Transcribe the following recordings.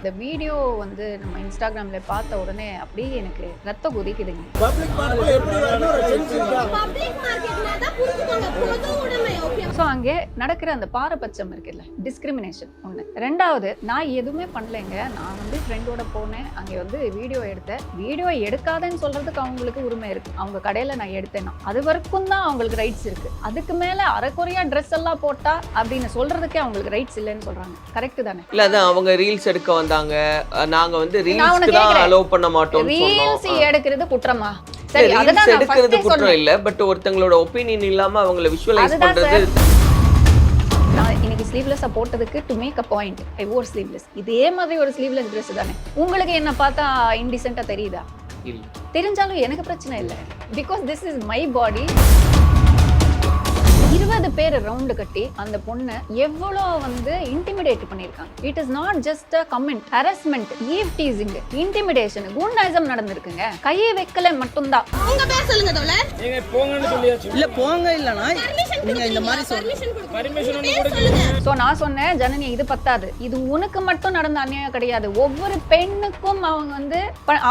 இந்த வீடியோ வந்து நம்ம இன்ஸ்டாகிராம்ல பார்த்த உடனே அப்படியே எனக்கு ரத்தம் கொதிக்குதுங்க. ஸோ அங்கே நடக்கிற அந்த பாரபட்சம் இருக்குல்ல டிஸ்கிரிமினேஷன் ஒன்று ரெண்டாவது நான் எதுவுமே பண்ணலைங்க. நான் வந்து ஃப்ரெண்டோட போனேன். அங்கே வந்து வீடியோ எடுத்தேன். வீடியோ எடுக்காதேன்னு சொல்றதுக்கு அவங்களுக்கு உரிமை இருக்கு. அவங்க கடையில் நான் எடுத்தேன்னா. அது வரைக்கும் தான் அவங்களுக்கு ரைட்ஸ் இருக்கு. அதுக்கு மேலே அரைக்குறையா ட்ரெஸ் எல்லாம் போட்டா அப்படின்னு சொல்றதுக்கே அவங்களுக்கு ரைட்ஸ் இல்லைன்னு சொல்றாங்க. கரெக்ட் தானே? இல்ல அதான் அவங்க ரீல்ஸ் எடுக்க வந்தாங்க. நாங்க வந்து ரீல்ஸ்க்கு தான். அலோவ் பண்ண மாட்டோம்னு ரீல்ஸ் எடுக்கிறது குற்றமா? சரி ரீல்ஸ் எடுக்கிறது குற்றம் இல்ல பட் ஒருத்தங்களோட ஒப்பீனியன் இல்லாம அவங்கள விஷுவலைஸ் பண்றது நான் இன்னைக்கு ஸ்லீவ்லெஸ்ஸாக போட்டதுக்கு to make a point I wore sleeveless இதே மாதிரி ஒரு ஸ்லீவ்லெஸ் ட்ரெஸ் தானே. உங்களுக்கு என்ன பார்த்தா இன்டிசென்ட்டாக தெரியுதா? இல்ல. தெரிஞ்சாலும் எனக்கு பிரச்சனை இல்லை. Because this is my body இருபது பேர் ரவுண்டு கட்டி அந்த பொண்ணை எவ்வளோ வந்து இன்டிமிடேட் பண்ணியிருக்காங்க. It is not just a comment harassment eve teasing intimidation goondaism நடந்திருக்குங்க. கையை வைக்கல மட்டும்தான். உங்க பேர் சொல்லுங்க தோழர். நீங்க போங்கன்னு சொல்லியாச்சு. இல்ல போங்க இல்லனா நீங்க இந்த மாதிரி சொல்லுங்க. பர்மிஷன் கொடுங்க நான் சொன்னேன் ஜனனி இது பத்தாது. இது உனக்கு மட்டும் நடந்த அநியாயம் கிடையாது. ஒவ்வொரு பெண்ணுக்கும் அவங்க வந்து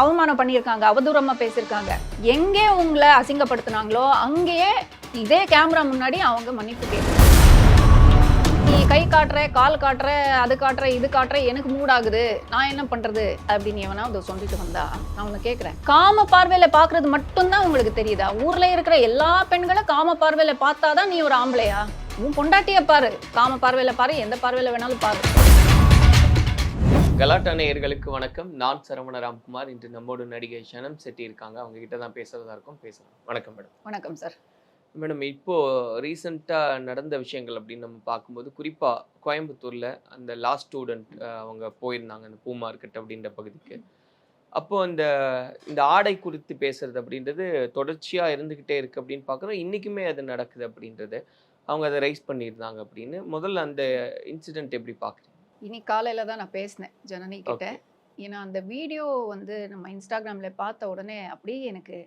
அவமானம் பண்ணியிருக்காங்க அவதூறமா பேசியிருக்காங்க. எங்கே உங்களை அசிங்கப்படுத்துனாங்களோ அங்கேயே இதே கேமரா முன்னாடி அவங்க மன்னிப்பு கேட்கணும் நீ கை காட்டுற கால் காட்டுற அது காட்டுற இது காட்டுற எனக்கு மூட் ஆகுது. நான் என்ன பண்றது? அப்படின்னு எவனா அதை சொல்லிட்டு வந்தா நான் உன்னை கேட்குறேன் காம பார்வையில பாக்குறது மட்டும்தான் உங்களுக்கு தெரியுதா? ஊர்ல இருக்கிற எல்லா பெண்களும் காம பார்வையில பார்த்தாதான் நீ ஒரு ஆம்பளையா? உன் பொண்டாட்டிய பாரு. காம பார்வையில பாரு எந்த பார்வையில வேணாலும் பாரு. கலாட்டா நேயர்களுக்கு வணக்கம். நான் சரவண ராம்குமார் இன்று நம்மோடு நடிகை ஷனம் செட்டி இருக்காங்க அவங்க கிட்ட தான் பேசுறதா இருக்கும். பேசலாம். வணக்கம் மேடம். வணக்கம் சார். மேடம் இப்போ ரீசெண்டா நடந்த விஷயங்கள் அப்படின்னு நம்ம பார்க்கும்போது குறிப்பா கோயம்புத்தூர்ல அந்த லாஸ்ட் ஸ்டூடெண்ட் அவங்க போயிருந்தாங்க அந்த பூ மார்க்கெட் அப்படின்ற பகுதிக்கு. அப்போ இந்த இந்த ஆடை குறித்து பேசுறது அப்படின்றது தொடர்ச்சியா இருந்துகிட்டே இருக்கு அப்படின்னு பார்க்குறோம். இன்னைக்குமே அது நடக்குது அப்படின்றது. அவங்க அதை ரைஸ் பண்ணியிருந்தாங்க அப்படின்னு. முதல்ல அந்த இன்சிடென்ட் எப்படி பார்க்குறீங்க? இன்னைக்கு காலையில தான் நான் பேசினேன் ஜனனி கிட்ட. ஏன்னா அந்த வீடியோ வந்து நம்ம இன்ஸ்டாகிராம்ல பார்த்த உடனே அப்படியே எனக்கு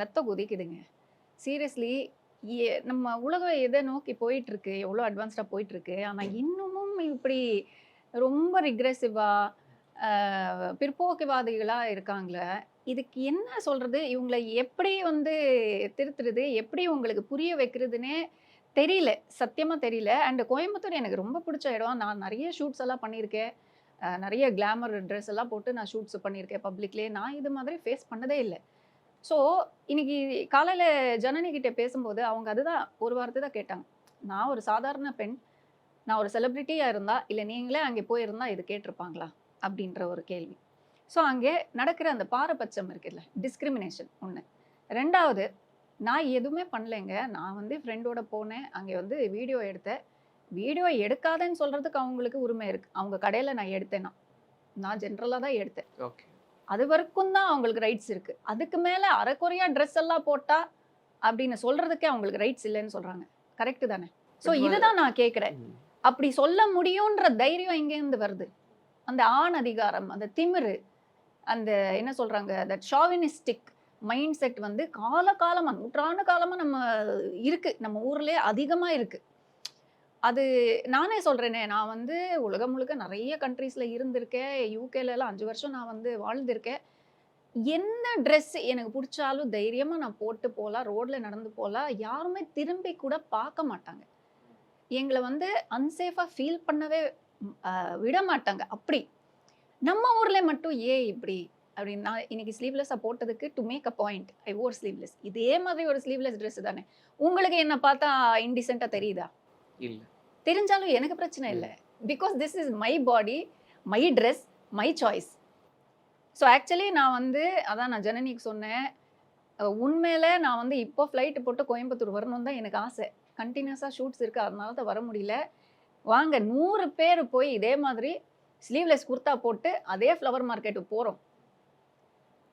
ரத்தம் கொதிக்குதுங்க. சீரியஸ்லி நம்ம உலகம் எதை நோக்கி போயிட்டு இருக்கு எவ்வளோ அட்வான்ஸ்டாக போயிட்டு இருக்கு ஆனால் இன்னமும் இப்படி ரொம்ப ரிக்ரெசிவாக பிற்போக்குவாதிகளாக இருக்காங்களே இதுக்கு என்ன சொல்றது? இவங்களை எப்படி வந்து திருத்துறது? எப்படி உங்களுக்கு புரிய வைக்கிறதுனே தெரியல. சத்தியமா தெரியல. அண்ட் கோயம்புத்தூர் எனக்கு ரொம்ப பிடிச்ச இடம். நான் நிறைய ஷூட்ஸ் எல்லாம் பண்ணியிருக்கேன். நிறைய கிளாமர் ட்ரெஸ் எல்லாம் போட்டு நான் ஷூட்ஸ் பண்ணியிருக்கேன் பப்ளிக்லேயே நான் இது மாதிரி ஃபேஸ் பண்ணதே இல்லை. ஸோ இன்னைக்கு காலையில் ஜனனி கிட்டே பேசும்போது அவங்க அதுதான் ஒரு வார்த்தை தான் கேட்டாங்க. நான் ஒரு சாதாரண பெண் நான் ஒரு செலிப்ரிட்டியாக இருந்தா இல்லை நீங்களே அங்கே போயிருந்தா இது கேட்டிருப்பாங்களா? அப்படின்ற ஒரு கேள்வி. ஸோ அங்கே நடக்கிற அந்த பாரபட்சம் இருக்குல்ல டிஸ்கிரிமினேஷன் ஒன்று ரெண்டாவது நான் எதுவுமே பண்ணலைங்க. நான் வந்து ஃப்ரெண்டோட போனேன் அங்கே வந்து வீடியோ எடுத்தேன். வீடியோ எடுக்காதேன்னு சொல்கிறதுக்கு அவங்களுக்கு உரிமை இருக்குது அவங்க கடையில் நான் எடுத்தேன்னா நான் ஜென்ரலாக தான் எடுத்தேன். ஓகே அது வரைக்கும் தான் அவங்களுக்கு ரைட்ஸ் இருக்குது அதுக்கு மேலே அரைக்குறையா ட்ரெஸ் எல்லாம் போட்டால் அப்படின்னு சொல்கிறதுக்கே அவங்களுக்கு ரைட்ஸ் இல்லைன்னு சொல்கிறாங்க கரெக்டு தானே? ஸோ இதுதான் நான் கேட்குறேன். அப்படி சொல்ல முடியுன்ற தைரியம் எங்கேருந்து வருது? அந்த ஆண் அதிகாரம் அந்த திமிரு அந்த என்ன சொல்றாங்க தட் ஷாவினிஸ்டிக் மைண்ட் செட் வந்து காலகாலமா நூற்றாண்டு காலமா நம்ம இருக்கு. நம்ம ஊர்லயே அதிகமா இருக்கு. அது நானே சொல்கிறேனே நான் வந்து உலகம் முழுக்க நிறைய கண்ட்ரீஸில் இருந்திருக்கேன். யூகேலலாம் அஞ்சு வருஷம் நான் வந்து வாழ்ந்திருக்கேன். என்ன ட்ரெஸ் எனக்கு பிடிச்சாலும் தைரியமாக நான் போட்டு போகலாம் ரோட்டில் நடந்து போகலாம் யாருமே திரும்பி கூட பார்க்க மாட்டாங்க. எங்களை வந்து அன்சேஃபாக ஃபீல் பண்ணவே விட மாட்டாங்க. அப்படி. நம்ம ஊரில் மட்டும் ஏன் இப்படி? அப்படின்னு நான் இன்னைக்கு ஸ்லீவ்லெஸ்ஸாக போட்டதுக்கு to make a point I wore sleeveless இதே மாதிரி ஒரு ஸ்லீவ்லெஸ் ட்ரெஸ் தானே. உங்களுக்கு என்ன பார்த்தா இன்டிசென்ட்டாக தெரியுதா? இல்ல. தெரிஞ்சாலும் எனக்கு பிரச்சனை இல்லை. Because this is my body my dress my choice so actually நான் வந்து அதான் நான் ஜனனிக்கு சொன்னேன். உண்மையில நான் வந்து இப்போ ஃப்ளைட்டு போட்டு கோயம்புத்தூர் வரணும் தான் எனக்கு ஆசை. கண்டினியூஸாக ஷூட்ஸ் இருக்குது அதனால தான் வர முடியல. வாங்க நூறு பேர் போய் இதே மாதிரி ஸ்லீவ்லெஸ் குர்த்தா போட்டு அதே ஃப்ளவர் மார்க்கெட்டுக்கு போகிறோம்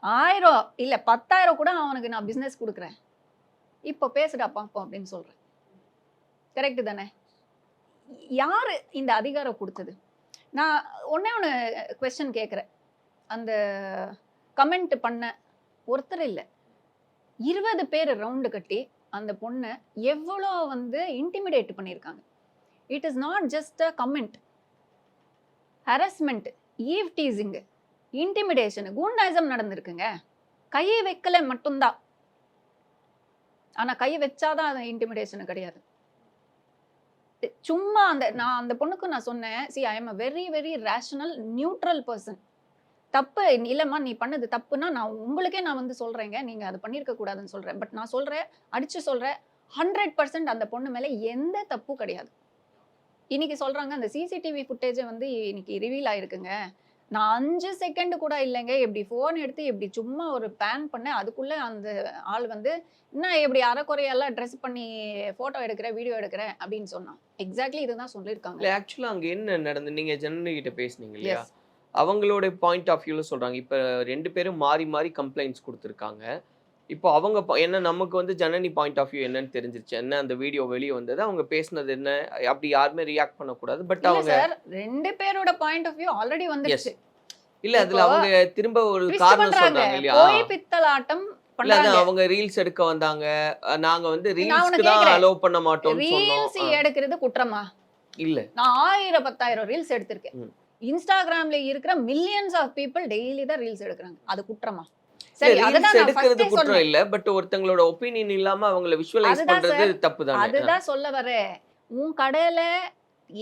ஆயிரம் இல்லை பத்தாயிரம் கூட அவனுக்கு நான் பிஸ்னஸ் கொடுக்குறேன். இப்போ பேசுடா பார்ப்போம் அப்படின்னு சொல்கிறேன் கரெக்டு தானே? யார் இந்த அதிகாரம் கொடுத்தது? நான் ஒன்றே ஒன்று கொஸ்டின் கேட்குறேன் அந்த கமெண்ட் பண்ண ஒருத்தர் இல்லை. இருபது பேர் ரவுண்டு கட்டி அந்த பொண்ணை எவ்வளோ வந்து இன்டிமிடேட் பண்ணியிருக்காங்க. It is not just a comment harassment eve teasing intimidation goondaism நடந்திருக்குங்க. கையை வைக்கல மட்டும்தான். ஆனால் கை வச்சாதான் அது இன்டிமிடேஷன் கிடையாது. சும்மா அந்த நான் அந்த பொண்ணுக்கு நான் சொன்னேன் see I am a very very rational neutral person தப்பு இல்லைம்மா நீ பண்ணது தப்புன்னா நான் உங்களுக்கே நான் வந்து சொல்கிறேங்க நீங்கள் அதை பண்ணியிருக்க கூடாதுன்னு சொல்கிறேன் பட் நான் சொல்கிறேன் அடித்து சொல்கிறேன் ஹண்ட்ரட் பர்சன்ட் அந்த பொண்ணு மேலே எந்த தப்பும் கிடையாது. இன்னைக்கு சொல்கிறாங்க அந்த சிசிடிவி ஃபுட்டேஜை வந்து இன்னைக்கு ரிவீல் ஆயிருக்குங்க. நான் அஞ்சு செகண்ட் கூட இல்லைங்க. இப்படி ஃபோன் எடுத்து இப்படி சும்மா ஒரு பேன் பண்ணேன். அதுக்குள்ள அந்த ஆள் வந்து என்ன இப்படி அரைக்குறையெல்லாம் ட்ரெஸ் பண்ணி ஃபோட்டோ எடுக்கிறேன் வீடியோ எடுக்கிறேன் அப்படின்னு சொன்னான். எக்ஸாக்ட்லி இதுதான் சொல்லியிருக்காங்க. இல்ல ஆக்சுவலா அங்க என்ன நடந்து நீங்க ஜனனி கிட்ட பேசுனீங்க இல்லையா. அவங்களோட பாயிண்ட் ஆஃப் வியூல சொல்றாங்க. இப்ப ரெண்டு பேரும் மாறி மாறி கம்ப்ளைண்ட்ஸ் கொடுத்துருக்காங்க. இப்போ அவங்க என்ன நமக்கு வந்து ஜனனி பாயிண்ட் ஆஃப் வியூ என்னன்னு தெரிஞ்சிருச்சு. என்ன அந்த வீடியோ வெளியே வந்தது அவங்க பேசுனது என்ன அப்படி யாருமே ரியாக்ட் பண்ணக்கூடாது. பட் அவங்க ரெண்டு பேரோட பாயிண்ட் ஆஃப் வியூ ஆல்ரெடி வந்துருச்சு. இல்ல அதுல அவங்க திரும்ப ஒரு காரணம் சொல்றாங்க இல்லையா? போய் பித்தலாட்டம் அவங்க ரீல்ஸ் எடுக்க வந்தாங்க. நாங்க வந்து ரீல்ஸ்க்கு தான். அலோவ் பண்ண மாட்டோம்னு ரீல்ஸ் எடுக்கிறது குற்றமா? இல்ல. நான் ஆயிரம் பத்தாயிரம் ரீல்ஸ் எடுத்திருக்கேன். இன்ஸ்டாகிராம்ல இருக்கிற மில்லியன்ஸ் ஆஃப் பீப்புள் டெய்லி தான் ரீல்ஸ் எடுக்கிறாங்க. அது குற்றமா? எடுக்கிறது ஃபர்ஸ்டே குற்றம் சொன்னேன் இல்ல பட் ஒருத்தங்களோட ஒப்பீனியன் இல்லாம அவங்கள விஷுவலைஸ் அதுதான் பண்றது தப்பு தானே அதுதான் சொல்ல வரேன். உன் கடையில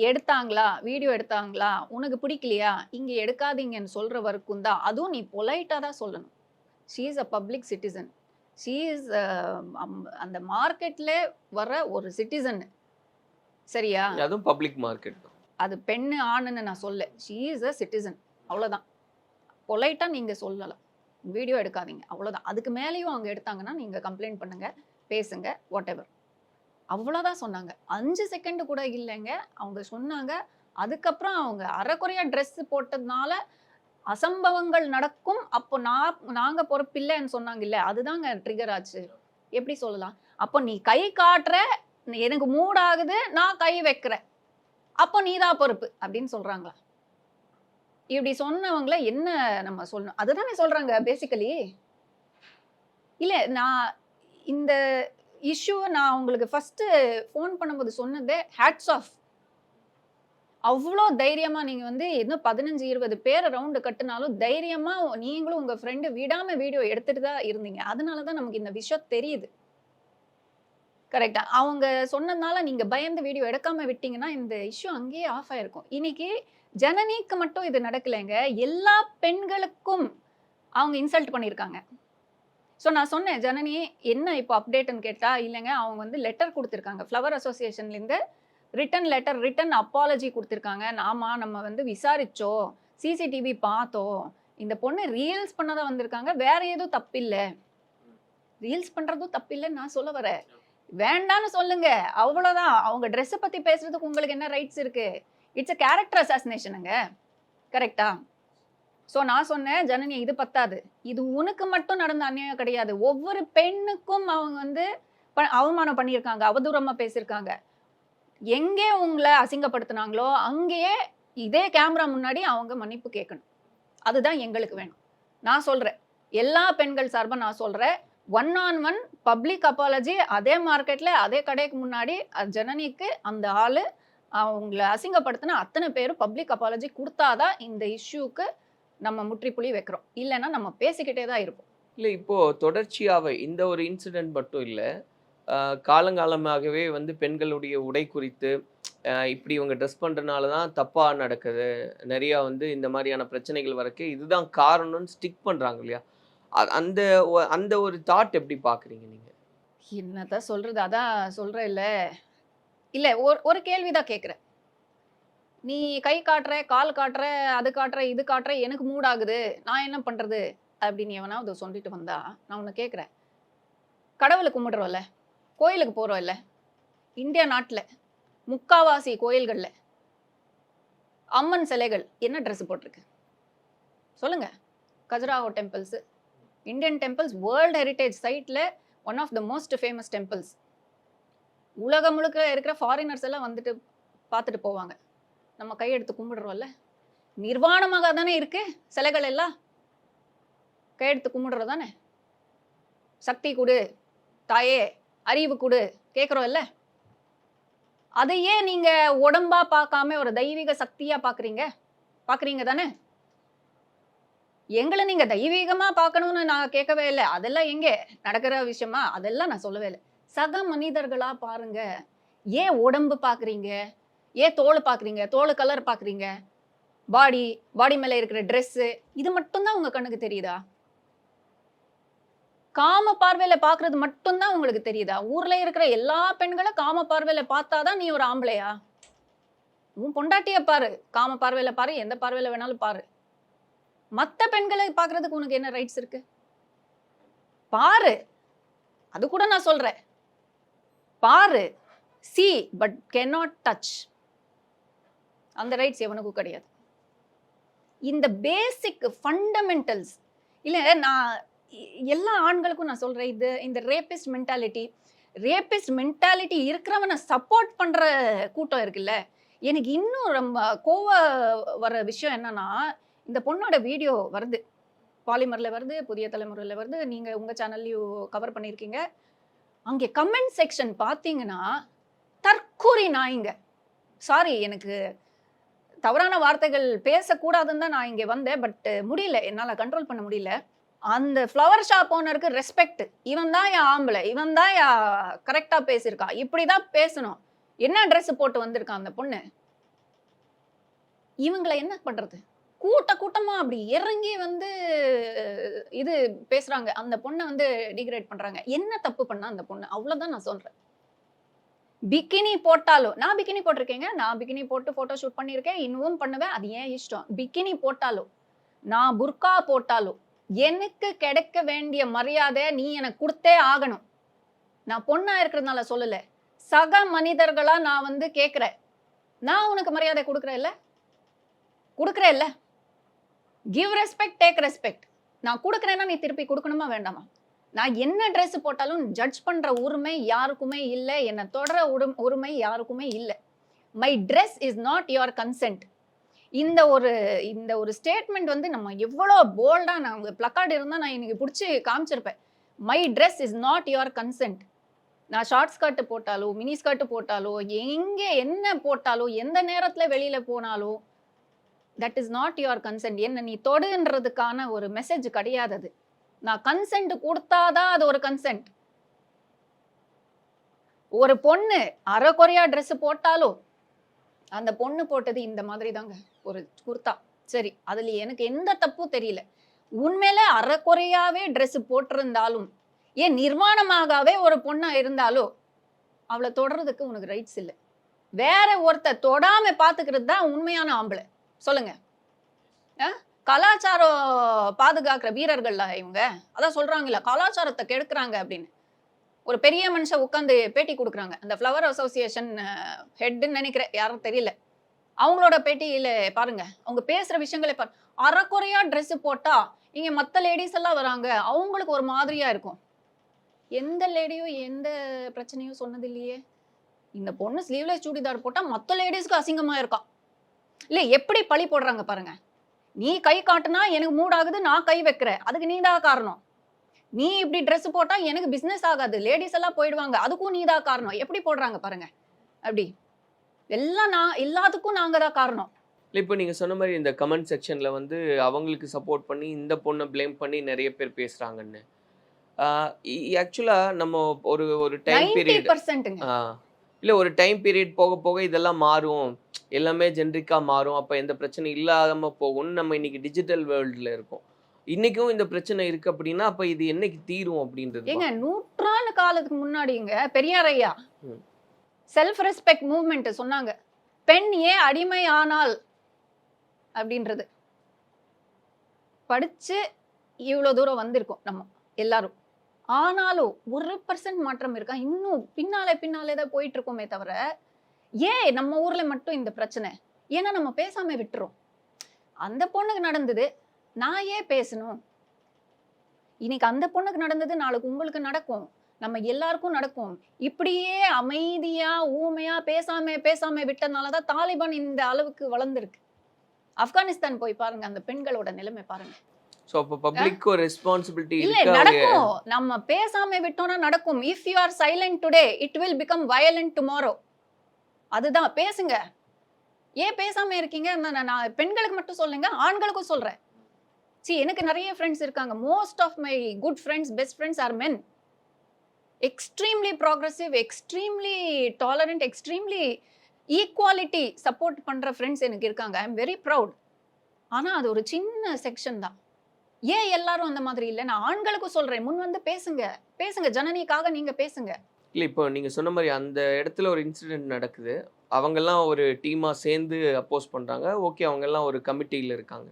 எடுத்தாங்களா? வீடியோ எடுத்தாங்களா? உனக்கு பிடிக்கலையா? இங்க எடுக்காதீங்கன்னு சொல்ற வரைக்கும் தான். அதுவும் நீ பொலைட்டா தான் சொல்லணும். She is a public citizen she is அந்த மார்க்கெட்ல வர ஒரு சிட்டிசன் சரியா? அதுவும் பப்ளிக் மார்க்கெட் அது பெண்ணு ஆணுன்னு நான் சொல்ல ஷீ இஸ் அ சிட்டிசன் அவ்வளோதான் பொலைட்டாக நீங்கள் சொல்லலாம். வீடியோ எடுக்காதீங்க. அவ்வளோதான் அதுக்கு மேலேயும் அவங்க எடுத்தாங்கன்னா நீங்கள் கம்ப்ளைண்ட் பண்ணுங்கள் பேசுங்க வாட் எவர் அவ்வளோதான் சொன்னாங்க. அஞ்சு செகண்டு கூட இல்லைங்க. அவங்க சொன்னாங்க. அதுக்கப்புறம் அவங்க அரைக்குறையாக ட்ரெஸ்ஸு போட்டதுனால அசம்பவங்கள் நடக்கும். அப்போ நான் நாங்கள் பொறுப்பில்லைன்னு சொன்னாங்க இல்லை அதுதாங்க ட்ரிகர் ஆச்சு. எப்படி சொல்லலாம்? அப்போ நீ கை காட்டுற எனக்கு மூடாகுது நான் கை வைக்கிறேன். அப்போ நீதான் பொறுப்பு அப்படின்னு சொல்கிறாங்களா இப்படி சொன்னவங்கள என்ன நம்ம சொல்லணும்? அதுதானே சொல்றாங்க பேசிக்கலி இல்லை நான் இந்த இஷ்யூவை நான் உங்களுக்கு ஃபர்ஸ்ட் ஃபோன் பண்ணும்போது சொன்னதே ஹேட்ஸ் ஆஃப் அவ்வளோ தைரியமாக நீங்கள் வந்து இன்னும் பதினஞ்சு இருபது பேரை ரவுண்டு கட்டினாலும் தைரியமாக நீங்களும் உங்கள் ஃப்ரெண்டு விடாமல் வீடியோ எடுத்துட்டு தான் இருந்தீங்க. அதனால தான் நமக்கு இந்த விஷயம் தெரியுது. கரெக்டாக அவங்க சொன்னதுனால நீங்கள் பயந்து வீடியோ எடுக்காமல் விட்டீங்கன்னா இந்த இஷ்யூ அங்கேயே ஆஃப் ஆயிருக்கும். இன்னைக்கு ஜனனிக்கு மட்டும் இது நடக்கலைங்க. எல்லா பெண்களுக்கும் அவங்க இன்சல்ட் பண்ணியிருக்காங்க. ஸோ நான் சொன்னேன் ஜனனி என்ன இப்போ அப்டேட்னு கேட்டால் இல்லைங்க அவங்க வந்து லெட்டர் கொடுத்துருக்காங்க. ஃப்ளவர் அசோசியேஷன்லேருந்து ரிட்டன் லெட்டர் ரிட்டன் அப்பாலஜி கொடுத்துருக்காங்க. ஆமா நம்ம வந்து விசாரித்தோம் சிசிடிவி பார்த்தோம். இந்த பொண்ணு ரீல்ஸ் பண்ணதான் வந்திருக்காங்க. வேற எதுவும் தப்பில்லை. ரீல்ஸ் பண்ணுறதும் தப்பில்லைன்னு நான் சொல்ல வரேன். வேண்டான்னு சொல்லுங்க. அவ்வளோதான் அவங்க ட்ரெஸ்ஸை பற்றி பேசுறதுக்கு உங்களுக்கு என்ன ரைட்ஸ் இருக்குது இட்ஸ் அ கேரக்டர் அசாசினேஷனுங்க கரெக்டா ஸோ நான் சொன்னேன் ஜனனி இது பத்தாது. இது உனக்கு மட்டும் நடந்த அநியாயம் கிடையாது. ஒவ்வொரு பெண்ணுக்கும் அவங்க வந்து ப- அவமானம் பண்ணியிருக்காங்க அவதூறமாக பேசியிருக்காங்க. எங்கே உங்களை அசிங்கப்படுத்துனாங்களோ அங்கேயே இதே கேமரா முன்னாடி அவங்க மன்னிப்பு கேட்கணும். அதுதான் எங்களுக்கு வேணும். நான் சொல்கிறேன் எல்லா பெண்கள் சார்பாக நான் சொல்கிறேன் one on one public apology அதே மார்க்கெட்டில் அதே கடைக்கு முன்னாடி ஜனனிக்கு அந்த ஆள் அவங்கள அசிங்கப்படுத்தின அத்தனை பேரும் பப்ளிக் அப்பாலஜி கொடுத்தாதான் இந்த இஷ்யூக்கு நம்ம முற்றுப்புள்ளி வைக்கிறோம். இல்லைன்னா நம்ம பேசிக்கிட்டே தான் இருப்போம். இல்ல இப்போ தொடர்ச்சியாவே இந்த ஒரு இன்சிடென்ட் மட்டும் இல்ல காலங்காலமாகவே வந்து பெண்களுடைய உடை குறித்து இப்படி இவங்க ட்ரெஸ் பண்றதுனால தான் தப்பா நடக்குது. நிறைய வந்து இந்த மாதிரியான பிரச்சனைகள் வரக்கு இதுதான் காரணம்னு ஸ்டிக் பண்றாங்க இல்லையா? அந்த அந்த ஒரு தாட் எப்படி பாக்குறீங்க நீங்க? என்னதான் சொல்றது? அதான் சொல்றேன் இல்ல இல்ல ஒரு ஒரு கேள்விதான் கேட்குறேன் நீ கை காட்டுற கால் காட்டுற அது காட்டுற இது காட்டுற எனக்கு மூட் ஆகுது. நான் என்ன பண்றது? அப்படின்னு எவனாவது சொல்லிட்டு வந்தா நான் உன்னை கேட்குறேன் கடவுளை கும்பிடுறோம்ல கோயிலுக்கு போறோம் இல்ல இந்தியா நாட்டில் முக்காவாசி கோயில்களில் அம்மன் சிலைகள் என்ன ட்ரெஸ் போட்டிருக்கு? சொல்லுங்க. Khajuraho temples Indian temples world heritage சைட்டில் one of the most famous temples உலகம் முழுக்க இருக்கிற ஃபாரினர்ஸ் எல்லாம் வந்துட்டு பார்த்துட்டு போவாங்க. நம்ம கையெடுத்து கும்பிடுறோம்ல. நிர்வாணமாக தானே இருக்கு சிலைகள் எல்லாம். கையெடுத்து கும்பிடுறது தானே. சக்தி கொடு தாயே அறிவு கொடு கேட்குறோம் இல்லை அதையே நீங்க உடம்பா பார்க்காம ஒரு தெய்வீக சக்தியா பாக்குறீங்க பாக்குறீங்க தானே. எங்களை நீங்க தெய்வீகமா பார்க்கணும்னு நான் கேட்கவே இல்லை. அதெல்லாம் எங்கே நடக்கிற விஷயமா? அதெல்லாம் நான் சொல்லவே இல்லை. சக மனிதர்களா பாருங்க. ஏன் உடம்பு பார்க்குறீங்க ஏன் தோல் பார்க்குறீங்க தோல் கலர் பார்க்குறீங்க பாடி பாடி மேலே இருக்கிற ட்ரெஸ்ஸு இது மட்டும்தான் உங்கள் கண்ணுக்கு தெரியுதா? காம பார்வையில் பார்க்குறது மட்டும்தான் உங்களுக்கு தெரியுதா? ஊரில் இருக்கிற எல்லா பெண்களும் காம பார்வையில் பார்த்தா தான் நீ ஒரு ஆம்பளையா? உன் பொண்டாட்டியை பாரு காம பார்வையில் பாரு எந்த பார்வையில் வேணாலும் பாரு. மற்ற பெண்களை பார்க்குறதுக்கு உனக்கு என்ன ரைட்ஸ் இருக்கு? பாரு. அது கூட நான் சொல்கிறேன் பாரு. சி பட் கெனாட் டச் அந்த ரைட்ஸ் எவனுக்கும் கிடையாது. இந்த பேசிக் ஃபண்டமெண்டல்ஸ் இல்லை நான் எல்லா ஆண்களுக்கும் நான் சொல்கிறேன் இது இந்த ரேபிஸ்ட் மென்டாலிட்டி ரேபிஸ்ட் மென்டாலிட்டி இருக்கிறவனை சப்போர்ட் பண்ணுற கூட்டம் இருக்குல்ல. எனக்கு இன்னும் ரொம்ப கோவ வர விஷயம் என்னன்னா இந்த பொண்ணோட வீடியோ வருது. பாலிமரில் வருது புதிய தலைமுறையில் வருது. நீங்கள் உங்கள் சேனல்லையும் கவர் பண்ணியிருக்கீங்க அங்கே கமெண்ட் செக்ஷன் பார்த்தீங்கன்னா தற்கூரி நாய்ங்க. சாரி எனக்கு தவறான வார்த்தைகள் பேசக்கூடாதுன்னு தான் நான் இங்கே வந்தேன் பட் முடியல. என்னால் கண்ட்ரோல் பண்ண முடியல. அந்த ஃப்ளவர் ஷாப் ஓனருக்கு ரெஸ்பெக்ட் இவன் தான் என் ஆம்பளை. இவன் தான் கரெக்டாக பேசியிருக்கான் இப்படி தான் பேசணும். என்ன ட்ரெஸ் போட்டு வந்திருக்கான் அந்த பொண்ணு? இவங்களை என்ன பண்ணுறது கூட்ட கூட்டமா அப்படி இறங்கி வந்து இது பேசுறாங்க. அந்த பொண்ணை வந்து டிகிரேட் பண்றாங்க. என்ன தப்பு பண்ணா அந்த பொண்ணு? அவ்வளவுதான் நான் சொல்றேன். பிகினி போட்டாலும் நான் பிகினி போட்டிருக்கேங்க. நான் பிகினி போட்டு போட்டோ ஷூட் பண்ணியிருக்கேன். இன்னும் பண்ணுவேன். அது ஏன் இஷ்டம்? பிகினி போட்டாலும் நான் புர்கா போட்டாலும் எனக்கு கிடைக்க வேண்டிய மரியாதை நீ எனக்கு கொடுத்தே ஆகணும். நான் பொண்ணா இருக்கிறதுனால சொல்லல. சக மனிதர்களா நான் வந்து கேட்கிறேன் நான் உனக்கு மரியாதை கொடுக்குறேன் இல்லை கொடுக்குறேன் இல்லை கிவ் ரெஸ்பெக்ட் டேக் ரெஸ்பெக்ட் நான் கொடுக்குறேன்னா நீ திருப்பி கொடுக்கணுமா வேண்டாமா? நான் என்ன ட்ரெஸ் போட்டாலும் ஜட்ஜ் பண்ணுற உரிமை யாருக்குமே இல்லை. என்னை தொடர உடும் உரிமை யாருக்குமே இல்லை. My dress is not your consent இந்த ஒரு இந்த ஒரு ஸ்டேட்மெண்ட் வந்து நம்ம எவ்வளோ போல்டாக நான் பிளக்கார்டு இருந்தால் நான் இன்றைக்கி பிடிச்சி காமிச்சிருப்பேன். My dress is not your consent நான் ஷார்ட் ஸ்கர்ட் போட்டாலோ மினி ஸ்கர்ட் போட்டாலோ எங்கே என்ன போட்டாலோ எந்த நேரத்தில் வெளியில் போனாலோ that is not your consent என்ன நீ தொடுன்றதுக்கான ஒரு மெசேஜ் கிடையாது அது நான் கன்சென்ட் கொடுத்தாதான் அது ஒரு கன்சென்ட் ஒரு பொண்ணு அரைக்குறையா ட்ரெஸ் போட்டாலும் அந்த பொண்ணு போட்டது இந்த மாதிரி தாங்க ஒரு குர்த்தா சரி அதுல எனக்கு எந்த தப்பும் தெரியல. உண்மையில அரைக்குறையாவே ட்ரெஸ் போட்டிருந்தாலும் ஏன் நிர்வாணமாகவே ஒரு பொண்ணா இருந்தாலும் அவளை தொடர்றதுக்கு உனக்கு ரைட்ஸ் இல்லை. வேற ஒருத்தர் தொடாம பாத்துக்கிறது தான் உண்மையான ஆம்பளை. சொல்லுங்க. ஆ? கலாச்சாரம் பாதுகாக்கிற வீரர்கள்ல இவங்க. அதான் சொல்றாங்கல்ல கலாச்சாரத்தை கெடுக்குறாங்க அப்படின்னு. ஒரு பெரிய மனுஷன் உட்காந்து பேட்டி கொடுக்குறாங்க. அந்த ஃப்ளவர் அசோசியேஷன் ஹெட்னு நினைக்கிறேன். யாரும் தெரியல. அவங்களோட பேட்டியில பாருங்க. அவங்க பேசுற விஷயங்களை பாரு. அறக்குறையா ட்ரெஸ் போட்டா இங்க மத்த லேடிஸ் எல்லாம் வராங்க. அவங்களுக்கு ஒரு மாதிரியா இருக்கும். எந்த லேடியும் எந்த பிரச்சனையும் சொன்னது இல்லையே. இந்த பொண்ணு ஸ்லீவ்லெஸ் சுடிதார் போட்டா மத்த லேடிஸ்க்கு அசிங்கமா இருக்கான் இல்ல எப்படி பழி போடுறாங்க பாருங்க. நீ கை காட்டுனா எனக்கு மூட் ஆகுது நான் கை வைக்கிறேன். அதுக்கு நீ தான் காரணம். நீ இப்படி Dress போட்டா எனக்கு பிசினஸ் ஆகாது. லேடிஸ் எல்லாம் போயிடுவாங்க. அதுக்கும் நீ தான் காரணம். எப்படி போடுறாங்க பாருங்க. அப்படி. எல்லாம் நான் எல்லாத்துக்கும் நாங்க தான் காரணம். இல்லை இப்போ நீங்கள் சொன்ன மாதிரி இந்த கமெண்ட் செக்ஷனில் வந்து அவங்களுக்கு சப்போர்ட் பண்ணி இந்த பொண்ணை ப்ளேம் பண்ணி நிறைய பேர் பேசுகிறாங்கன்னு ஆக்சுவலாக நம்ம ஒரு ஒரு டைம் பீரியட் இல்லை ஒரு டைம் பீரியட் போக போக இதெல்லாம் மாறும். எல்லாமே ஜென்ரிக்காக மாறும். அப்போ எந்த பிரச்சனையும் இல்லாம போகும்னு நம்ம இன்னைக்கு டிஜிட்டல் வேர்ல்டில் இருக்கோம். இன்னைக்கும் இந்த பிரச்சனை இருக்கு அப்படின்னா அப்போ இது என்னைக்கு தீரும் அப்படின்றது ஏங்க நூற்றாண்டு காலத்துக்கு முன்னாடிங்க பெரியார் ஐயா. செல்ஃப் ரெஸ்பெக்ட் மூவ்மெண்ட் சொன்னாங்க. பெண் ஏன் அடிமை ஆனால்? அப்படின்றது. படிச்சு இவ்வளவு தூரம் வந்திருக்கோம் நம்ம எல்லாரும். ஆனாலும் ஒரு பர்சன்ட் மாற்றம் இருக்கா? இன்னும் பின்னாலே பின்னாலே தான் போயிட்டு இருக்கோமே தவிர ஏன் நம்ம ஊர்ல மட்டும் இந்த பிரச்சனை? ஏன்னா நம்ம பேசாம விட்டுறோம். அந்த பொண்ணுக்கு நடந்தது நான் ஏன் பேசணும்? இன்னைக்கு அந்த பொண்ணுக்கு நடந்தது நாளைக்கு உங்களுக்கு நடக்கும். நம்ம எல்லாருக்கும் நடக்கும். இப்படியே அமைதியா ஊமையா பேசாம பேசாம விட்டனால தான் தாலிபான் இந்த அளவுக்கு வளர்ந்துருக்கு. ஆப்கானிஸ்தான் போய் பாருங்க அந்த பெண்களோட நிலைமை பாருங்க. ஸோ அப்போ பப்ளிக் ஒரு ரெஸ்பான்சிபிலிட்டி இல்ல நடக்கும். நம்ம பேசாம விட்டோம்னா நடக்கும். If you are silent today it will become violent tomorrow அதுதான் பேசுங்க. ஏன் பேசாம இருக்கீங்க? நான் நான் பெண்களுக்கு மட்டும் சொல்லுங்க ஆண்களுக்கும் சொல்றேன். சி எனக்கு நிறைய ஃப்ரெண்ட்ஸ் இருக்காங்க. Most of my good friends best friends are men extremely progressive extremely tolerant extremely equality support பண்ற ஃப்ரெண்ட்ஸ் எனக்கு இருக்காங்க. ஐ எம் வெரி ப்ரவுட் ஆனால் அது ஒரு சின்ன செக்ஷன் தான். ஏன் எல்லாரும் அந்த மாதிரி இல்லை? நான் ஆண்களுக்கும் சொல்றேன். முன் வந்து பேசுங்க. பேசுங்க. ஜனனிக்காக நீங்க பேசுங்க. இல்லை இப்போ நீங்கள் சொன்ன மாதிரி அந்த இடத்துல ஒரு இன்சிடென்ட் நடக்குது. அவங்கெல்லாம் ஒரு டீமாக சேர்ந்து அப்போஸ் பண்ணுறாங்க ஓகே அவங்கெல்லாம் ஒரு கமிட்டியில் இருக்காங்க.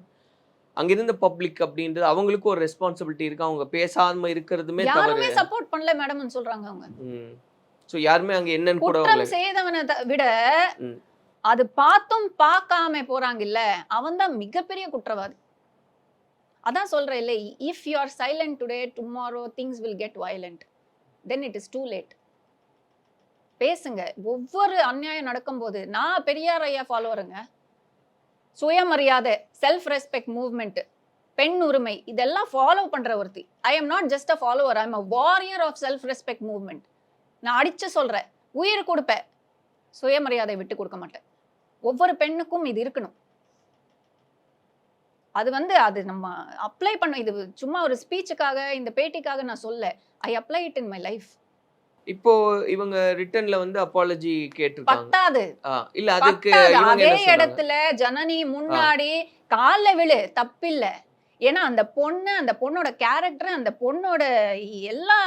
அங்கிருந்த பப்ளிக் அப்படின்றது அவங்களுக்கும் ஒரு ரெஸ்பான்சிபிலிட்டி இருக்கு. அவங்க பேசாம இருக்கிறதுமே யாருமே சப்போர்ட் பண்ணல மேடம்னு சொல்றாங்க அவங்க. ஸோ யாருமே அங்கே என்னன்னு கூட குற்றம் செய்தவனை விட. அது பார்த்தும் பார்க்காம போறாங்க இல்ல அவன் தான் மிகப்பெரிய குற்றவாளி. அதான் சொல்றேன் இல்ல if you are silent today tomorrow things will get violent then it is too late பேசுங்க. ஒவ்வொரு அநியாயம் நடக்கும்போது நான் பெரியார் ஐயா ஃபாலோவருங்க சுயமரியாதை செல்ஃப் ரெஸ்பெக்ட் மூவ்மெண்ட் பெண் உரிமை இதெல்லாம் ஃபாலோ பண்ற ஒருத்தி. I am not just a follower I am a warrior of self respect movement நான் அடிச்சு சொல்றேன். உயிர் கொடுப்பேன். சுயமரியாதை விட்டு கொடுக்க மாட்டேன். ஒவ்வொரு பெண்ணுக்கும் இது இருக்கணும். அது வந்து அது நம்ம அப்ளை பண்ண இது சும்மா ஒரு ஸ்பீச்சுக்காக இந்த பேட்டிக்காக நான் சொல்ல I apply it in my life இப்போ இவங்க ரிட்டர்ன்ல வந்து அப்பாலஜி கேட்டிருக்காங்க. இல்ல அதுக்கு அதே இடத்துல ஜனனி முன்னாடி கால்ல விழு தப்பில்ல. ஏன்னா அந்த பொண்ணு அந்த பொண்ணோட கேரக்டர் அந்த பொண்ணோட எல்லா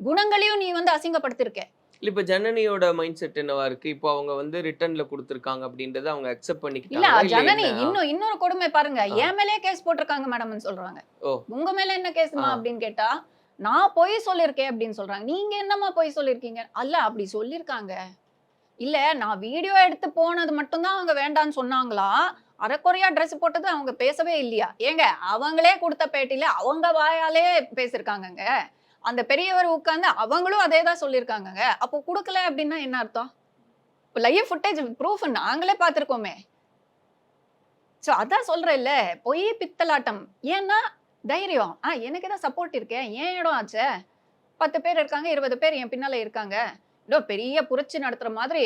குணங்களையும் நீ வந்து அசிங்கப்படுத்திருக்க. இல்ல இப்ப ஜனனியோட மைண்ட் செட் என்னவா இருக்கு? இப்போ அவங்க வந்து ரிட்டர்ன்ல கொடுத்திருக்காங்க அப்படின்றத அவங்க அக்செப்ட் பண்ணிக்கிட்டாங்க இல்ல ஜனனி? இன்னும் இன்னொரு கொடுமை பாருங்க. என் மேலே கேஸ் போட்டிருக்காங்க மேடம்னு சொல்றாங்க. உங்க மேல என்ன கேஸ்மா. அப்படின்னு கேட்டா நான் பொய் சொல்லியிருக்கேன் அப்படின்னு சொல்றாங்க. நீங்க என்னம்மா பொய் சொல்லியிருக்கீங்க அல்ல அப்படி சொல்லியிருக்காங்க இல்ல நான் வீடியோ எடுத்து போனது மட்டும்தான் அவங்க வேண்டான்னு சொன்னாங்களா? அரைக்குறையா ட்ரெஸ் போட்டது அவங்க பேசவே இல்லையா? ஏங்க அவங்களே கொடுத்த பேட்டியில அவங்க வாயாலே பேசியிருக்காங்கங்க அந்த பெரியவர் உட்காந்து அவங்களும் அதே தான் சொல்லியிருக்காங்கங்க அப்போ கொடுக்கல அப்படின்னா என்ன அர்த்தம்? லைவ் ஃபுட்டேஜ் ப்ரூஃப் நாங்களே பார்த்துருக்கோமே. ஸோ அதான் சொல்றேன்ல பொய் பித்தலாட்டம். ஏன்னா தைரியம். ஆ எனக்கு தான் சப்போர்ட் இருக்கேன் ஏன் இடம் ஆச்சே? பத்து பேர் இருக்காங்க இருபது பேர் என் பின்னால இருக்காங்க. ஏதோ பெரிய புரட்சி நடத்துற மாதிரி.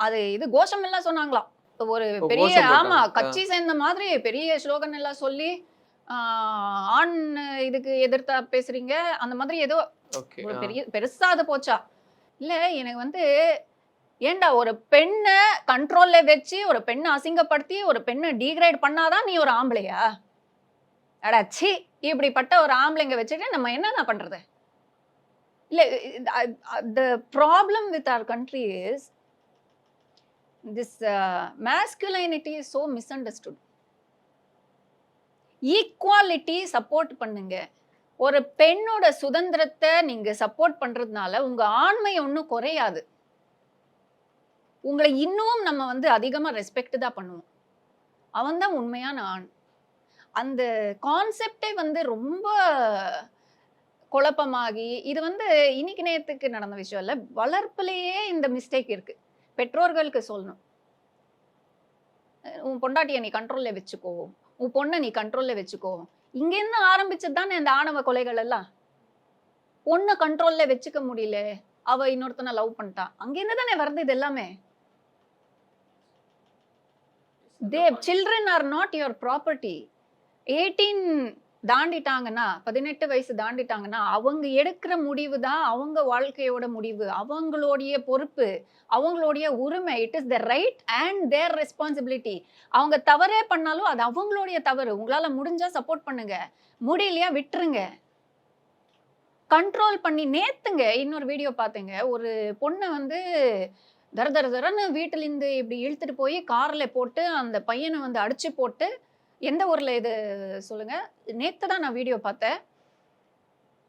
அது இது கோஷம் எல்லாம் சொன்னாங்களாம். ஒரு பெரிய கோஷம் போட்டாங்க. ஆமா ஆ. கட்சி சேர்ந்த மாதிரி பெரிய ஸ்லோகன் எல்லாம் சொல்லி ஆண் இதுக்கு எதிர்த்தா பேசுறீங்க? அந்த மாதிரி ஏதோ பெரிய பெருசா அது போச்சா. இல்ல எனக்கு வந்து ஏன்டா ஒரு பெண்ணை கண்ட்ரோல்ல வச்சு ஒரு பெண்ணை அசிங்கப்படுத்தி ஒரு பெண்ணை டீக்ரேட் பண்ணாதான் நீ ஒரு ஆம்பளையா? அடா சி இப்படிப்பட்ட ஒரு ஆம்பளைங்க வச்சுட்டு நம்ம என்னதான் பண்றது? இல்லை the problem with our country is this masculinity is misunderstood equality support பண்ணுங்க. ஒரு பெண்ணோட சுதந்திரத்தை நீங்கள் சப்போர்ட் பண்ணுறதுனால உங்கள் ஆண்மை ஒன்றும் குறையாது. உங்களை இன்னும் நம்ம வந்து அதிகமாக ரெஸ்பெக்ட் தான் பண்ணுவோம். அவன் தான் உண்மையான ஆண். அந்த கான்செப்டே வந்து ரொம்ப குழப்பமாகி இது வந்து இன்னைக்கு நேத்துக்கு நடந்த விஷயம் இல்ல வளர்ப்புலயே இந்த மிஸ்டேக் இருக்கு. பெற்றோர்களுக்கு சொல்லணும். உன் பொண்டாட்டியை நீ கண்ட்ரோல்ல வச்சுக்கோ. உன் பொண்ணை நீ கண்ட்ரோல்ல வச்சுக்கோ. இங்க இருந்து ஆரம்பிச்சது தானே இந்த ஆணவ கொலைகள் எல்லாம். பொண்ணை கண்ட்ரோல்ல வச்சுக்க முடியல. அவ இன்னொருத்தனை லவ் பண்ணிட்டா. அங்கிருந்து தானே வருது இது எல்லாமே. They children are not your property eighteen தாண்டிட்டாங்கன்னா பதினெட்டு வயசு தாண்டிட்டாங்கன்னா அவங்க எடுக்கிற முடிவு தான் அவங்க வாழ்க்கையோட முடிவு. அவங்களுடைய பொறுப்பு அவங்களுடைய உரிமை it is the right and their responsibility அவங்க தவறே பண்ணாலும் அது அவங்களுடைய தவறு. உங்களால் முடிஞ்சால் சப்போர்ட் பண்ணுங்க. முடியலையா விட்டுருங்க. கண்ட்ரோல் பண்ணி நேத்துங்க இன்னொரு வீடியோ பார்த்தேங்க. ஒரு பொண்ணை வந்து தர தர தரன்னு வீட்டிலேருந்து இப்படி இழுத்துட்டு போய் காரில் போட்டு அந்த பையனை வந்து அடிச்சு போட்டு எந்த ஊர்ல இது? சொல்லுங்க. நேத்து தான் நான் வீடியோ பார்த்தேன்.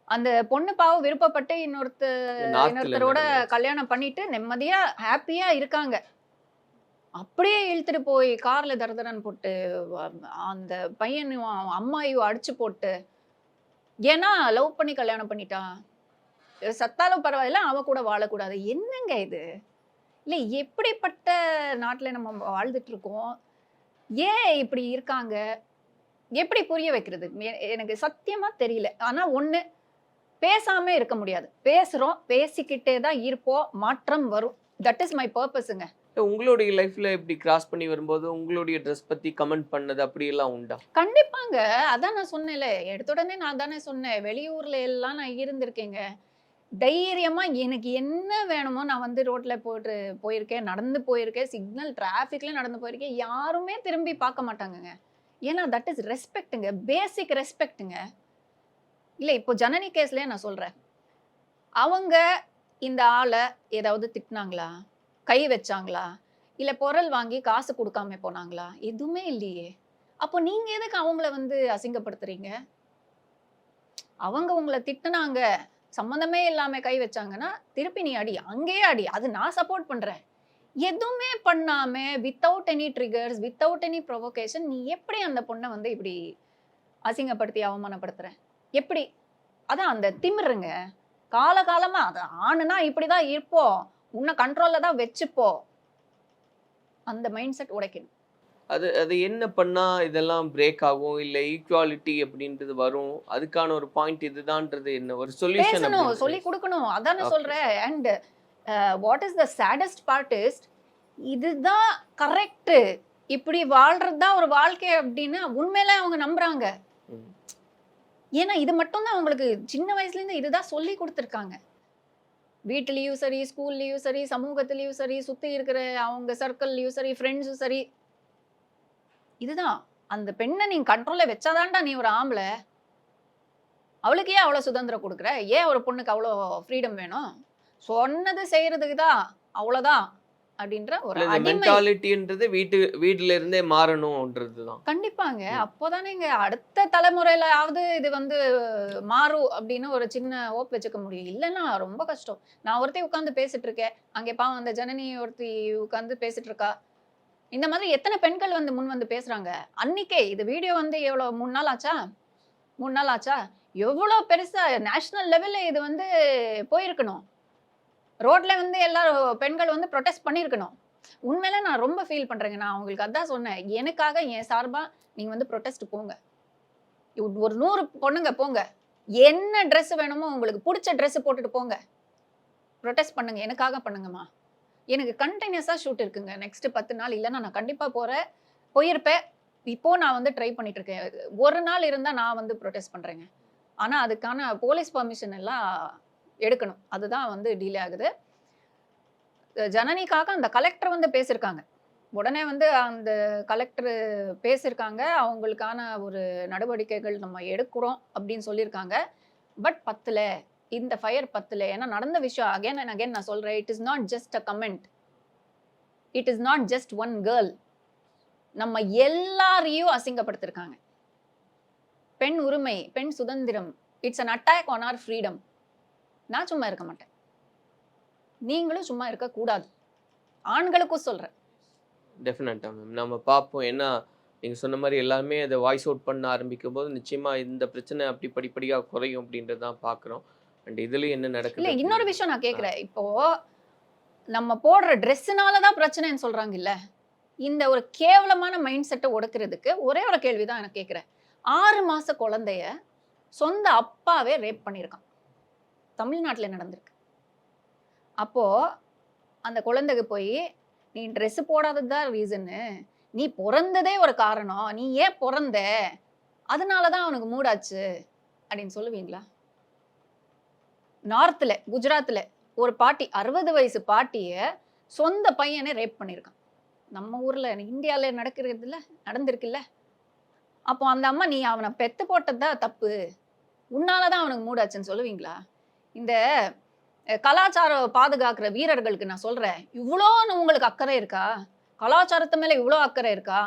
அந்த பொண்ணு பாவம் விருப்பப்பட்டு இன்னொருத்த இன்னொருத்தரோட. கல்யாணம் பண்ணிட்டு நிம்மதியா ஹாப்பியா இருக்காங்க. அப்படியே இழுத்துட்டு போய் கார்ல தரதரன்னு போட்டு அந்த பையனையும் அவன் அம்மாவையும் அடிச்சு போட்டு ஏன்னா லவ் பண்ணி கல்யாணம் பண்ணிட்டான். சத்தாலும் பரவாயில்ல அவ கூட வாழக்கூடாது. என்னங்க இது? இல்ல எப்படிப்பட்ட நாட்டுல நம்ம வாழ்ந்துட்டு இருக்கோம்? ஏன் இப்படி இருக்காங்க? எப்படி புரிய வைக்கிறது? எனக்கு சத்தியமா தெரியல. ஆனா ஒண்ணு பேசாம இருக்க முடியாது. பேசுறோம் பேசிக்கிட்டே தான் இருப்போம். மாற்றம் வரும். தட் இஸ் மை பர்பஸுங்க உங்களுடைய லைஃப்ல இப்படி கிராஸ் பண்ணி வரும்போது உங்களுடைய ட்ரெஸ் பத்தி கமெண்ட் பண்ணது அப்படியெல்லாம் உண்டா? கண்டிப்பாங்க. அதான் நான் சொன்னேன்ல. எடுத்த உடனே நான் தானே சொன்னேன். வெளியூர்ல எல்லாம் நான் இருந்திருக்கேங்க. தைரியமாக எனக்கு என்ன வேணுமோ நான் வந்து ரோட்டில் போட்டு போயிருக்கேன் நடந்து போயிருக்கேன் சிக்னல் டிராஃபிக்ல நடந்து போயிருக்கேன் யாருமே திரும்பி பார்க்க மாட்டாங்கங்க. ஏன்னா தட் இஸ் ரெஸ்பெக்ட்டுங்க பேசிக் ரெஸ்பெக்ட்டுங்க இல்லை இப்போ ஜனனி கேஸ்லேயே நான் சொல்கிறேன் அவங்க இந்த ஆளை ஏதாவது திட்டினாங்களா? கை வச்சாங்களா? இல்லை பொருள் வாங்கி காசு கொடுக்காம போனாங்களா? எதுவுமே இல்லையே. அப்போ நீங்கள் எதுக்கு அவங்கள வந்து அசிங்கப்படுத்துறீங்க? அவங்க உங்களை திட்டினாங்க. சம்மந்தமே இல்லாம கை வச்சாங்கன்னா திருப்பி நீ அடி அங்கேயே அடி அது நான் சப்போர்ட் பண்றேன். எதுவுமே பண்ணாம without any triggers without any provocation நீ எப்படி அந்த பொண்ணை வந்து இப்படி அசிங்கப்படுத்தி அவமானப்படுத்துற? எப்படி? அதான் அந்த திமிருங்க. காலகாலமா அது ஆணுனா இப்படிதான் இருப்போம். உன்னை கண்ட்ரோல்ல தான் வச்சுப்போ அந்த மைண்ட் செட் உடைக்கணும். அது அது என்ன பண்ணா இதெல்லாம் பிரேக் ஆகும்? இல்ல ஈக்குவாலிட்டி அப்படின்றது வரும்? அதுக்கான ஒரு பாயிண்ட் இதுதான்ன்றது என்ன? ஒரு சொல்யூஷன் சொல்லி. கொடுக்கணும். அதானே. சொல்றேன். And what is the saddest part is இதுதான் கரெக்ட் இப்படி வாழ்றது தான் ஒரு வாழ்க்கை அப்படின்னு உண்மையில அவங்க நம்புறாங்க. ஏன்னா இது மட்டும்தான் அவங்களுக்கு சின்ன வயசுல இருந்து இதுதான் சொல்லி கொடுத்துருக்காங்க. வீட்லயும் சரி ஸ்கூல்லயும் சரி சமூகத்திலயும் சரி சுத்தி இருக்கிற அவங்க சர்க்கிள்லயும் சரி ஃப்ரெண்ட்ஸும் சரி இதுதான். அந்த பெண்ணை நீ கண்ட்ரோல்ல வச்சாதான்டா நீ ஒரு ஆம்பளை. அவளுக்கு ஏன் அவ்வளோ சுதந்திரம் கொடுக்குற? ஏன் ஒரு பொண்ணுக்கு அவ்வளோ ஃப்ரீடம் வேணும்? சொன்னது செய்யறதுக்கு தான் அவ்வளோதான் அப்படின்ற ஒரு மென்டாலிட்டின்றது வீட்டு வீட்டுல இருந்தே மாறணும்ன்றது தான் கண்டிப்பாங்க. அப்போதானேங்க அடுத்த தலைமுறையிலாவது இது வந்து மாறும் அப்படின்னு ஒரு சின்ன ஹோப் வச்சுக்க முடியும். இல்லைன்னா ரொம்ப கஷ்டம். நான் ஒருத்தி உட்காந்து பேசிட்டு இருக்கேன். அங்கே பாவம் அந்த ஜனனி ஒருத்தி உட்காந்து பேசிட்டு இருக்கா. இந்த மாதிரி எத்தனை பெண்கள் வந்து முன் வந்து பேசுறாங்க? அன்னைக்கே இது வீடியோ வந்து எவ்வளோ மூணு நாள் ஆச்சா? மூணு நாள் ஆச்சா? எவ்வளோ பெருசா நேஷனல் லெவல்ல இது வந்து போயிருக்கணும். ரோட்ல வந்து எல்லாரும் பெண்கள் வந்து ப்ரொடெஸ்ட் பண்ணியிருக்கணும். உண்மையில நான் ரொம்ப ஃபீல் பண்றேங்க. நான் உங்களுக்கு அதான் சொன்னேன். எனக்காக என் சார்பா நீங்க வந்து ப்ரொடெஸ்ட் போங்க. ஒரு- நூறு பொண்ணுங்க போங்க. என்ன ட்ரெஸ் வேணுமோ உங்களுக்கு பிடிச்ச ட்ரெஸ் போட்டுட்டு போங்க. ப்ரொடெஸ்ட் பண்ணுங்க. எனக்காக பண்ணுங்கம்மா. எனக்கு கண்டினியூஸாக ஷூட் இருக்குங்க. நெக்ஸ்ட் பத்து நாள் இல்லைன்னா நான் கண்டிப்பாக போகிறேன் போயிருப்பேன். இப்போ நான் வந்து ட்ரை பண்ணிட்டு இருக்கேன் ஒரு நாள் இருந்தால் நான் வந்து ப்ரொடெஸ்ட் பண்ணுறேங்க ஆனால் அதுக்கான போலீஸ் பர்மிஷன் எல்லாம் எடுக்கணும். அதுதான் வந்து டிலே ஆகுது. ஜனனிக்காக அந்த கலெக்டர் வந்து பேசியிருக்காங்க. உடனே வந்து அந்த கலெக்டர் பேசியிருக்காங்க. அவங்களுக்கான ஒரு நடவடிக்கைகள் நம்ம எடுக்கிறோம் அப்படின்னு சொல்லியிருக்காங்க. பட் பத்தில். இந்த ஃபயர் பத்தில் ஏன்னா நடந்த விஷயம் அகைன் அண்ட் அகைன் நான் சொல்கிறேன் it is not just a comment it is not just one girl நம்ம எல்லாரையும் அசிங்கப்படுத்திருக்காங்க. பெண் உரிமை பெண் சுதந்திரம் it's an attack on our freedom நான் சும்மா இருக்க மாட்டேன். நீங்களும் சும்மா இருக்கக்கூடாது ஆண்களுக்கும் சொல்கிறேன் டெஃபினட்டாக மேம் நம்ம பார்ப்போம் ஏன்னா நீங்கள் சொன்ன மாதிரி எல்லாருமே அதை வாய்ஸ் அவுட் பண்ண ஆரம்பிக்கும் போது நிச்சயமாக இந்த பிரச்சனை அப்படி படிப்படியாக குறையும் அப்படின்றது தான் பார்க்குறோம். அண்ட் இதுலயும் என்ன நடக்குது இல்ல இன்னொரு விஷயம் நான் கேக்குறேன். இப்போ நம்ம போடுற ட்ரெஸ்ஸுனால தான் பிரச்சனைன்னு சொல்றாங்க இல்ல இந்த ஒரு கேவலமான மைண்ட் செட்டை ஒடுக்கிறதுக்கு ஒரே ஒரு கேள்வி தான் எனக்கு கேட்குறேன் ஆறு மாச குழந்தைய சொந்த அப்பாவே ரேப் பண்ணியிருக்கான். தமிழ்நாட்டுல நடந்திருக்கு? அப்போ அந்த குழந்தைக்கு போய் நீ Dress போடாதது தான் ரீசனு நீ பிறந்ததே ஒரு காரணம். நீ ஏன் பிறந்த? அதனால தான் அவனுக்கு மூடாச்சு. அப்படின்னு சொல்லுவீங்களா? நார்த்தில் குஜராத்தில் ஒரு பாட்டி அறுபது வயசு பாட்டியை சொந்த பையனை ரேப் பண்ணியிருக்கான் நம்ம ஊரில் இந்தியாவில் நடக்கிறதுல நடந்திருக்குல்ல? அப்போ அந்த அம்மா நீ அவனை பெத்து போட்டது தான் தப்பு? உன்னால தான் அவனுக்கு மூடாச்சுன்னு சொல்லுவீங்களா? இந்த கலாச்சாரம் பாதுகாக்கிற வீரர்களுக்கு நான் சொல்கிறேன் இவ்வளோன்னு உங்களுக்கு அக்கறை இருக்கா? கலாச்சாரத்து மேலே இவ்வளோ அக்கறை இருக்கா?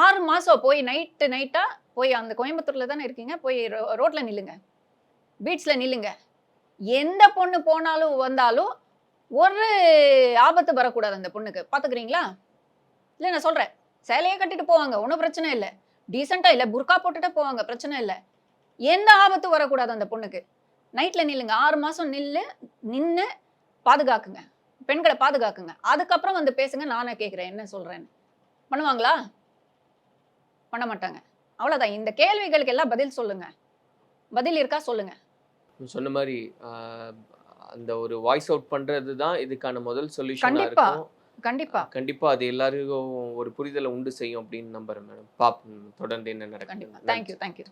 ஆறு மாதம் போய் நைட்டு நைட்டாக போய் அந்த கோயம்புத்தூரில் தானே இருக்கீங்க? போய் ரோட்டில் நில்லுங்க. பீச்சில் நில்லுங்க. எந்த பொண்ணு போனாலும் வந்தாலும் ஒரு ஆபத்து வரக்கூடாது அந்த பொண்ணுக்கு. பார்த்துக்கிறீங்களா இல்லை நான் சொல்கிறேன் சேலையே கட்டிட்டு போவாங்க. ஒன்றும் பிரச்சனை இல்லை. டீசெண்டாக இல்லை. புர்கா போட்டுட்டு போவாங்க. பிரச்சனை இல்லை. எந்த ஆபத்தும் வரக்கூடாது அந்த பொண்ணுக்கு? நைட்டில் நில்லுங்க. ஆறு மாதம் நில்லு நின்று பாதுகாக்குங்க. பெண்களை பாதுகாக்குங்க. அதுக்கப்புறம் வந்து பேசுங்க. நானே கேட்குறேன் என்ன சொல்கிறேன்னு பண்ணுவாங்களா? பண்ண மாட்டாங்க. அவ்வளோதான் இந்த கேள்விகளுக்கு எல்லாம் பதில் சொல்லுங்கள் பதில் இருக்கா? சொல்லுங்கள் சொன்ன மாதிரி அந்த ஒரு வாய்ஸ் அவுட் பண்றது தான் இதுக்கான முதல் சொல்யூஷனா கண்டிப்பா. இருக்கும். கண்டிப்பா. கண்டிப்பா அது எல்லாருக்கும் ஒரு புரிதலை உண்டு செய்யும் அப்படின்னு நம்புறேன் மேடம். பார்ப்போம் தொடர்ந்து என்ன நடக்கும் தேங்க்யூ தேங்க்யூ